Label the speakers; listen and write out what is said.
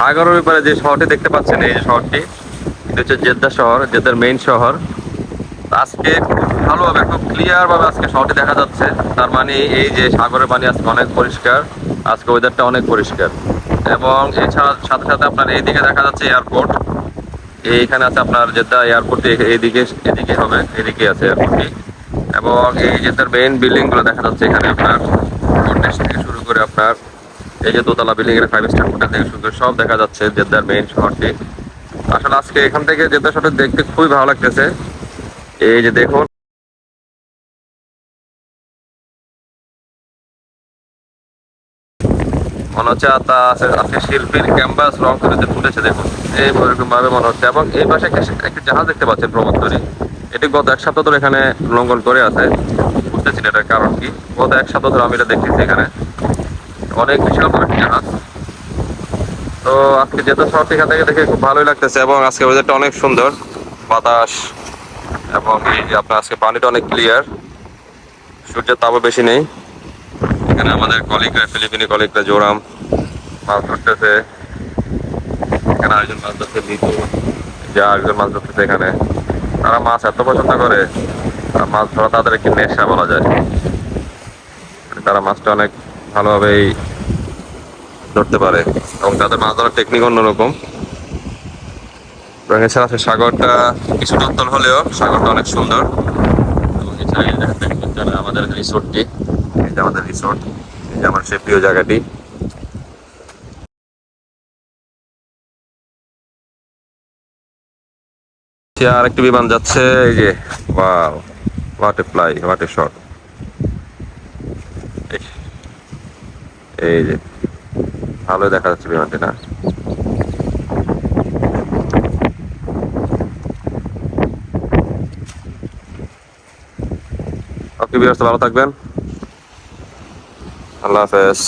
Speaker 1: সাগরের ব্যাপারে যে শহরটি দেখতে পাচ্ছেন, এই যে শহরটি, এটা হচ্ছে জেদ্দা শহর, জেদ্দার মেইন শহর। আজকে খুব ভালোভাবে, খুব ক্লিয়ার ভাবে আজকে শহরটি দেখা যাচ্ছে। তার মানে এই যে সাগরের পানি আজকে অনেক পরিষ্কার, আজকে ওয়েদারটা অনেক পরিষ্কার। এবং এছাড়া সাথে সাথে আপনার এইদিকে দেখা যাচ্ছে এয়ারপোর্ট এইখানে আছে আপনার জেদ্দা এয়ারপোর্ট এইদিকে এদিকে হবে, এদিকে আছে এয়ারপোর্টটি এবং এই জেদ্দার মেইন বিল্ডিংগুলো দেখা যাচ্ছে এখানে আপনার থেকে শুরু করে আপনার এই যে দোতলা বিল্ডিং এর ফাইভ স্টার হোটেল থেকে শুরু সব দেখা যাচ্ছে জেদ্দার মেইন শহরটি। আসলে আজকে এখান থেকে জেদ্দা শহরটি দেখতে খুবই ভালো লাগতেছে। এই যে দেখুন। মনে হচ্ছে তা আছে আজকে শিল্পীর ক্যাম্পাস রং করে যে ফুটেছে, দেখুন। এই এরকম ভাবে মনে হচ্ছে। এবং এই পাশে একটা জাহাজ দেখতে পাচ্ছেন প্রমোত্তরী এটি গত এক সপ্তাহ ধরে এখানে লঙ্ঘন করে আছে। বুঝতেছি না এটার কারণ কি। গত এক সপ্তাহ ধরে আমি এটা দেখতেছি এখানে। অনেক বিশাল বড় জাহাজ তো আজকে যেহেতু শহরটি এখান থেকে দেখে খুব ভালোই লাগতেছে এবং আজকে ওয়েদারটা অনেক সুন্দর, বাতাস এবং এই যে আপনার আজকে পানিটা অনেক ক্লিয়ার সূর্যের তাপও বেশি নেই। এখানে আমাদের কলিগরা ফিলিপিনি কলিগরা জোরাম মাছ ধরতেছে। এখানে আরেকজন মাছ ধরছে লিটু যা আরেকজন মাছ ধরতেছে এখানে। তারা মাছ এত পছন্দ করে মাছ ধরা তাদের একটি নেশা বলা যায়। তারা মাছটা অনেক ভালোভাবেই ধরতে পারে। এবং তাদের মাছ ধরার টেকনিক অন্যরকম। এবং এছাড়া সাগরটা কিছু উত্তল হলেও সাগরটা অনেক সুন্দর। এবং এছাড়া আমাদের রিসোর্টটি, এই যে আমাদের রিসোর্ট, এই যে আমার সে প্রিয় জায়গাটি। আর একটি বিমান যাচ্ছে, এই যে wow what a fly what a shot এই যে ভালো দেখা যাচ্ছে বিমানটি না। ওকে বিয়ার্স ভালো থাকবেন। আল্লাহ হাফেজ।